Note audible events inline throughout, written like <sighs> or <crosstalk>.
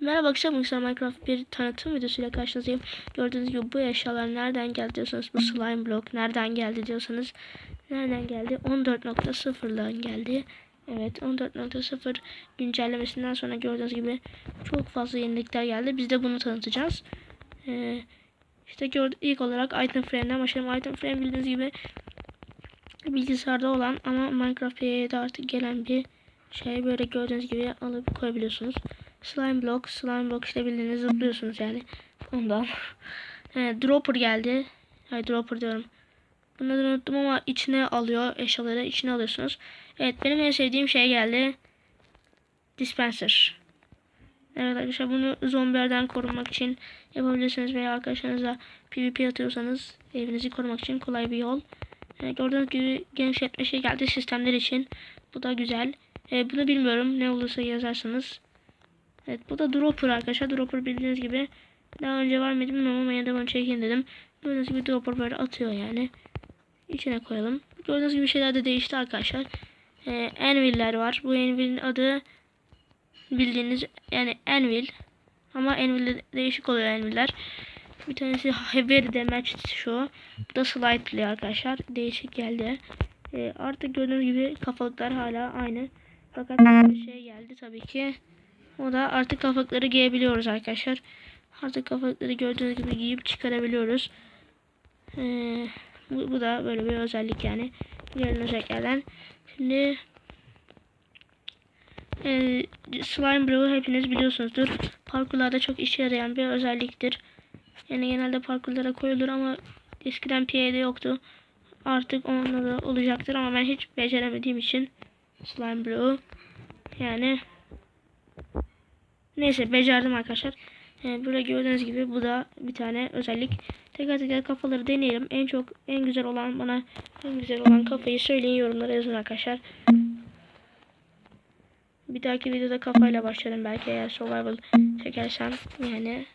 Merhaba akşam arkadaşlar Minecraft bir tanıtım videosuyla karşınızdayım. Gördüğünüz gibi bu eşyalar nereden geldi diyorsanız bu slime block nereden geldi diyorsanız nereden geldi? 14.0'dan geldi. Evet 14.0 güncellemesinden sonra gördüğünüz gibi çok fazla yenilikler geldi. Biz de bunu tanıtacağız. Ee, işte gördük ilk olarak item frame'den başlayalım. Item frame bildiğiniz gibi bilgisayarda olan ama Minecraft PC'de artık gelen bir şey böyle gördüğünüz gibi alıp koyabiliyorsunuz. Slime block, slime block işte bildiğiniz zıplıyorsunuz yani. Ondan. He, dropper geldi. Hayır dropper diyorum. Da unuttum ama içine alıyor eşyaları içine alıyorsunuz. Evet benim en sevdiğim şey geldi. Dispenser. Evet arkadaşlar bunu zombilerden korunmak için yapabilirsiniz veya arkadaşlarınızla PvP atıyorsanız evinizi korumak için kolay bir yol. E, gördüğünüz gibi genişletme şey geldi sistemler için. Bu da güzel. E, bunu bilmiyorum. Ne olursa yazarsınız. Evet bu da dropper arkadaşlar. Dropper bildiğiniz gibi daha önce var bilmiyorum ama de bunu çekeyim dedim. Gördüğünüz gibi dropper böyle atıyor yani. İçine koyalım. Gördüğünüz gibi şeyler de değişti arkadaşlar. E, Anvil'ler var. Bu Anvil'in adı bildiğiniz yani Anvil. Ama Anvil'de değişik oluyor Anvil'ler. Bir tanesi Heavy Damage şu. Bu da Slightly arkadaşlar. Değişik geldi. E, artık gördüğünüz gibi kafalıklar hala aynı. Fakat bir şey geldi tabii ki. O da artık kafalıkları giyebiliyoruz arkadaşlar. Artık kafalıkları gördüğünüz gibi giyip çıkarabiliyoruz. E, bu, bu da böyle bir özellik yani. Diğer özelliklerden. Şimdi e, Slime Brew'u hepiniz biliyorsunuzdur. Parkurlarda çok işe yarayan bir özelliktir. Yani genelde parkurlara koyulur ama eskiden PA'de yoktu. Artık onunla da olacaktır ama ben hiç beceremediğim için Slime Blue yani neyse becerdim arkadaşlar. Yani böyle gördüğünüz gibi bu da bir tane özellik. Tekrar tekrar kafaları deneyelim. En çok en güzel olan bana en güzel olan kafayı söyleyin yorumlara yazın arkadaşlar. Bir dahaki videoda kafayla başlarım belki eğer survival çekersem yani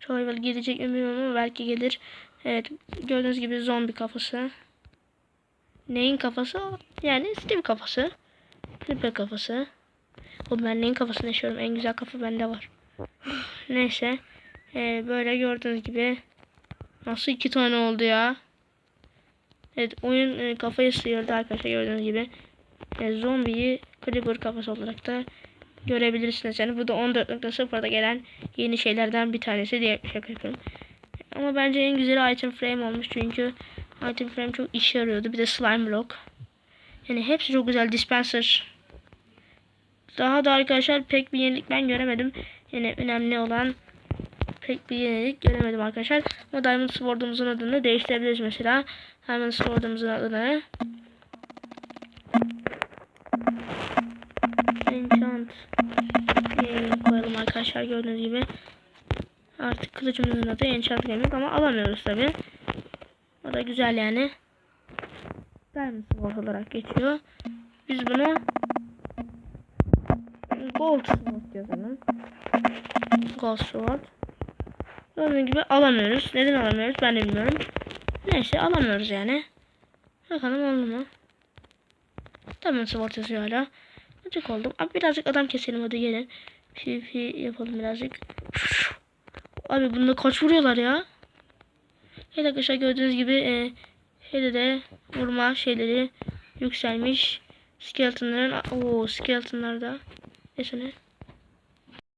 survival gelecek mi bilmiyorum ama belki gelir. Evet gördüğünüz gibi zombi kafası. Neyin kafası? Yani Steve kafası. Creeper kafası. O ben neyin kafasını yaşıyorum? En güzel kafa bende var. <sighs> Neyse. Ee, böyle gördüğünüz gibi nasıl iki tane oldu ya? Evet oyun e, kafayı sıyırdı arkadaşlar gördüğünüz gibi. E, zombiyi Creeper kafası olarak da görebilirsiniz. Yani bu da 14.0'da gelen yeni şeylerden bir tanesi diye şaka yapıyorum. Ama bence en güzeli item frame olmuş çünkü item frame çok işe yarıyordu. Bir de slime block. Yani hepsi çok güzel. Dispenser. Daha da arkadaşlar pek bir yenilik ben göremedim. Yani önemli olan pek bir yenilik göremedim arkadaşlar. Ama Diamond Sword'umuzun adını değiştirebiliriz mesela. Diamond Sword'umuzun adını Enchant koyalım arkadaşlar gördüğünüz gibi. Artık kılıcımızın adı Enchant Gaming ama alamıyoruz tabi. O da güzel yani. Diamond Sword olarak geçiyor. Biz bunu Gold Sword yazalım. Gold Sword. Gördüğünüz gibi alamıyoruz. Neden alamıyoruz ben de bilmiyorum. Neyse alamıyoruz yani. Bakalım oldu mu? Diamond Sword yazıyor hala. Gıcık oldum. Abi birazcık adam keselim hadi gelin. PvP yapalım birazcık. Abi bunda kaç vuruyorlar ya? Evet arkadaşlar gördüğünüz gibi e, şeyde de vurma şeyleri yükselmiş. Skeletonların o skeletonlarda ne.